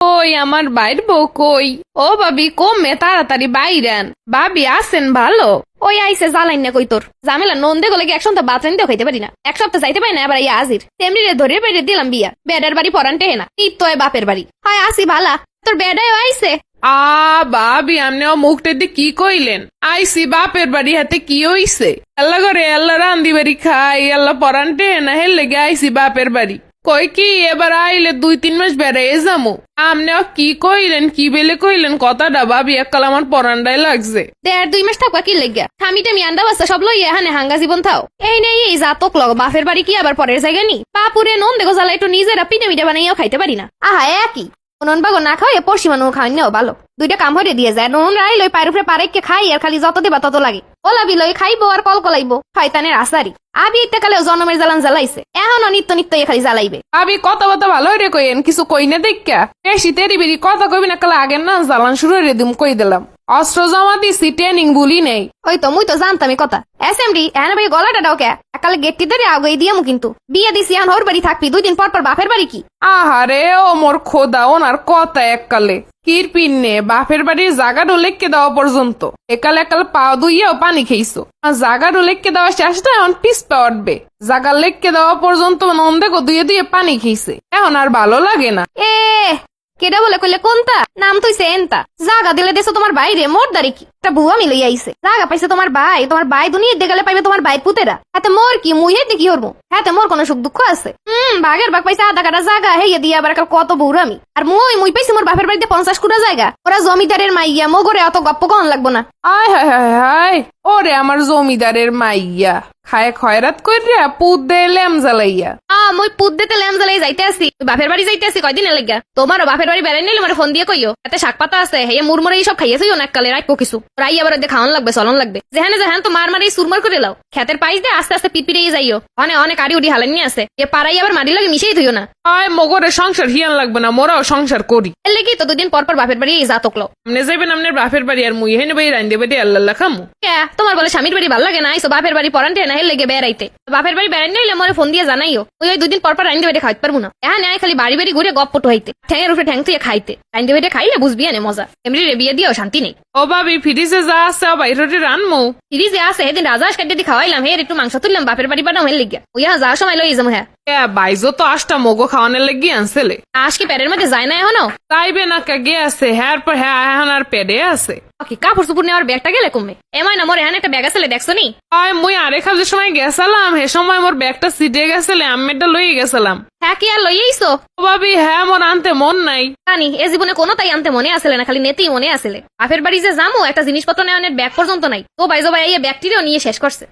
কই আমার বাইর বউ কই? ও ভাবি কমে তাড়াতাড়ি বাইরেন বাবি আসেন ভালো? ওই আইসে জ্বালাইন না কই তোর? জামেলা নন্দে গলে কি এক সপ্তাহ বাথরুম দিয়েও খাইতে পারি না। এক সপ্তাহ যাইতে পারি না এবার ইয়া আজির। তেমনি রে ধরে বেড়ে দিলাম বিয়া। বেডার বাড়ি পরানটে না। ঈদ তো এ বাপের বাড়ি। হয় আসি ভালা। তোর বেডায় আইসে? আ ভাবি আপনি ও মুখটাতে কি কইলেন? আইসি বাপের বাড়ি হাতে কি হইছে? আল্লাহ করে আল্লাহ রান্দি বাড়ি খাই আল্লাহ পরানটে না হেললে গে আইসি বাপের বাড়ি। কই কি, এবার আইলে দুই তিন মাস বেড়াই যামু। আপনি ও কি কইলেন, কি বেলে কইলেন, কথাটা ভাবি একাল আমার পরান্ডাই লাগছে। দেড় দুই মাস থাকা কি লেগা খামি টামি আন্ডা বাস্তা সব লই এখানে হাঙ্গা জীবন থাও। এই নেই এই জাতক লগ, বাপের বাড়ি কি আবার পরের জায়গা নি? পাপুরে নন দেখো জ্বালা একটু নিজেরা পিঠে মিঠে বানাইয়াও খাইতে পারি না। আহা, একই। নন বাগো না খাওয়াই পড়শি মানুষ খাওয়াই নেও ভালো। দুইটা কাম হয়ে দিয়ে যায়, নন রাই লই পায়ের উপরে পারেককে খাই আর খালি যত দিবা তত লাগে। ওলাবি লই খাইবো আর কল কলাইবো শয়তানের আসারি আবি এটা কালে জনমের জ্বালান জ্বালাইছে। এখনও নিত্য নিত্য খালি জ্বালাইবে। আবি কত কত ভালো রে কইেন কিছু কই না দেখা বেশি তেরি বেরি কথা কইবি না কালে আগের না জ্বালান শুরু রে দিম কই দিলাম। অস্ত্র জমা দিছি ট্রেনিং ভুলি নেই। ওই তো মুই তো জানতামই কথা। এসএমডি এনে ভাই গলাটা ডাও কে? একালে গেটটি ধরে আগে দিয়ামু কিন্তু। বিয়ে দিছি এখন ওর বাড়ি থাকবি দুই দিন পর পর বাপের বাড়ি কি? আহারে ও মোর খোদা ওনার কথা এককালে কির পিন্নে বাপের বাড়ির জাগাটো লেখকে দেওয়া পর্যন্ত। একাল একাল পা দুইয়াও পানি খেয়েছো। আর জাগাটো লেখকে দেওয়া শেষটা এখন পিস পা উঠবে। জাগা লেখকে দেওয়া পর্যন্ত নন্দেকো দুয়ে দুয়ে পানি খেয়েছে। এখন আর ভালো লাগে না। এ কেডা বলে কইলে কোনটা নাম তুইছে এনতা। জাগা দিলে দেছো তোমার বাইরে, মোর দাঁড়ি কি? একটা ভুয়া মিলই আইছে। জাগা পাইছে তোমার ভাই তোমার ভাই দুনিয়া দেখালে পাইবে তোমার ভাই পুতেরা। হাতে মোর কি, মুই হেতে কি হরবো হাতে মোর কোনো সুখ দুঃখ আছে? হুম বাঘের বাঘ পাইছে আধা কাটা জাগা হেয়ে দিয়ে আবার কত বউরামি আর মুই মুই পাইছি মোর বাপের বাড়িতে পঞ্চাশ কুড়া জায়গা। ওরা জমিদারের মাইয়া, মোগরে অত গপ্প কন লাগবো না। আয় হায় হায় হায়। ওরে আমার জমিদারের মাইয়া। খায় খয়রাত কইরা পুত দে লেম জ্বালাইয়া। আ মই পুত দিতে ল্যাম জ্বালাই যাইতে আসি বাপের বাড়ি যাইতে আসি কয়দিন লাগিয়া তোমারও বাপের বাড়ি বেড়াই নিলে মানে ফোন দিয়ে কইও এতে শাক পাতা আছে হে মুরমুরে সব খাইয়েছি অনেক কালে রাখব কিছু। রাই আবার ওদের খাওয়ান লাগবে চলন লাগবে। যেখানে যেখানে তো মার মারি সুরমার করে লাও। খেতের পাইস দিয়ে আস্তে আস্তে পিটপিটে যাইও। অনেক অনেক আড়ি উড়ি হালেন নিয়ে আছে এ পাড়াই আবার মারি লাগে মিশেই থইও না। আয় মগরে সংসার হিয়ান লাগবে না মোরাও সংসার করি। এর লেগে তো দুদিন পর পর বাপের বাড়ি এই জাতক লো। আপনি যাইবেন আপনার বাপের বাড়ি আর মুই হেনে বাড়ি রান্ধে বাড়ি আল্লাহ খামু। কে তোমার বলে স্বামীর বাড়ি ভালো লাগে না, আইসো বাপের বাড়ি পরান্টে, না হেলে লেগে বেড়াইতে। বাপের বাড়ি বেড়াই নাইলে মরে ফোন দিয়ে জানাইও, ওই ওই দুদিন পর পর রাইন্দে বেড়ে খাইতে পারব না। হ্যাঁ নাই খালি বাড়ি বাড়ি ঘুরে গপ্প হইতে, ঠ্যাঙের উপরে ঠ্যাং তুই খাইতে। রাইন্দে বেড়ে খাইলে বুঝবি আনে মজা। এমনি রে বিয়ে দিয়েও শান্তি নেই। ও ভাবি ফিরিসে যা আছে বাইরে রানমু। সিরিজে আছে সেদিন রাজা কাটে দিয়ে খাওয়াইলাম হে একটু মাংস তুললাম বাপের বাড়ি পাঠাম হের লিগা। ওই হ্যাঁ যাওয়ার সময় লই যাব হ্যাঁ এ বাইজো তো আষ্টা মগো খাওয়ানোর লাগি আনছেলে। আজ কি প্যারের মধ্যে যায় না এখনও? তাইবে না কাগে আছে হ্যার পর হ্যাঁ এখন আর পেডে আছে। ওকে কাপড় চুপুর নেওয়ার ব্যাগটা গেলে কমবে এমন না মোর এখানে একটা ব্যাগ আছে দেখছ নি? আয় মুই আরেক হাজার সময় গেছিলাম হে সময় মোর ব্যাগটা সিটে গেছিলে আমি এটা লইয়ে গেছিলাম। হ্যাঁ কি আর লইয়েইছো ভাবি হ্যাঁ মোর আনতে মন নাই। জানি এ জীবনে কোনো তাই আনতে মনে আসলে না খালি নেতেই মনে আসলে বাপের বাড়ি যে জামো, একটা জিনিসপত্র নেওয়ানের ব্যাগ পর্যন্ত নাই। তো বাইজো ভাই এই ব্যাগটিরও নিয়ে শেষ করছে।